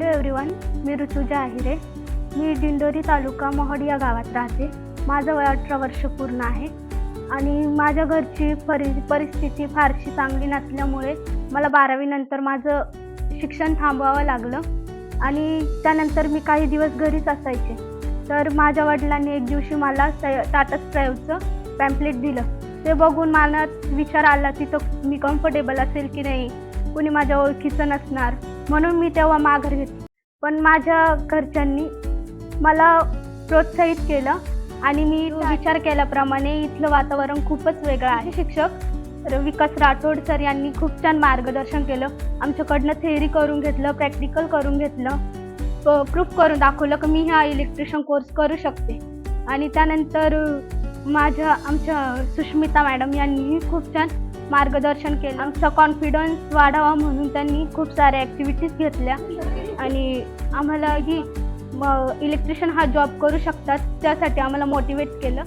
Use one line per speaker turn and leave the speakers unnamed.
Hello everyone मी ऋतुजा आहिरे मी दिंडोरी तालुका मोहड या गावात राहते. माझं वय अठरा वर्ष पूर्ण आहे आणि माझ्या घरची परि परिस्थिती फारशी चांगली नसल्यामुळे मला बारावीनंतर माझं शिक्षण थांबवावं लागलं आणि त्यानंतर मी काही दिवस घरीच असायचे. तर माझ्या वडिलांनी एक दिवशी मला सय टाटा स्ट्राईव्हचं पॅम्पलेट दिलं. ते बघून मला विचार आला तिथं मी कम्फर्टेबल असेल की नाही? कुणी माझ्या ओळखीचं नसणार. म्हणून मी तेव्हा माघार घेतली पण माझ्या घरच्यांनी मला प्रोत्साहित केलं आणि मी विचार केल्याप्रमाणे इथलं वातावरण खूपच वेगळं आहे. शिक्षक विकास राठोड सर यांनी खूप छान मार्गदर्शन केलं. आमच्याकडनं थेअरी करून घेतलं प्रॅक्टिकल करून घेतलं प्रूफ करून दाखवलं की मी हा इलेक्ट्रिशियन कोर्स करू शकते. आणि त्यानंतर माझ्या आमच्या सुष्मिता मॅडम यांनीही खूप छान मार्गदर्शन केलं. आमचा कॉन्फिडन्स वाढावा म्हणून त्यांनी खूप साऱ्या ॲक्टिव्हिटीज घेतल्या. आणि आम्हाला ही इलेक्ट्रिशियन हा जॉब करू शकतात त्यासाठी आम्हाला मोटिवेट केलं.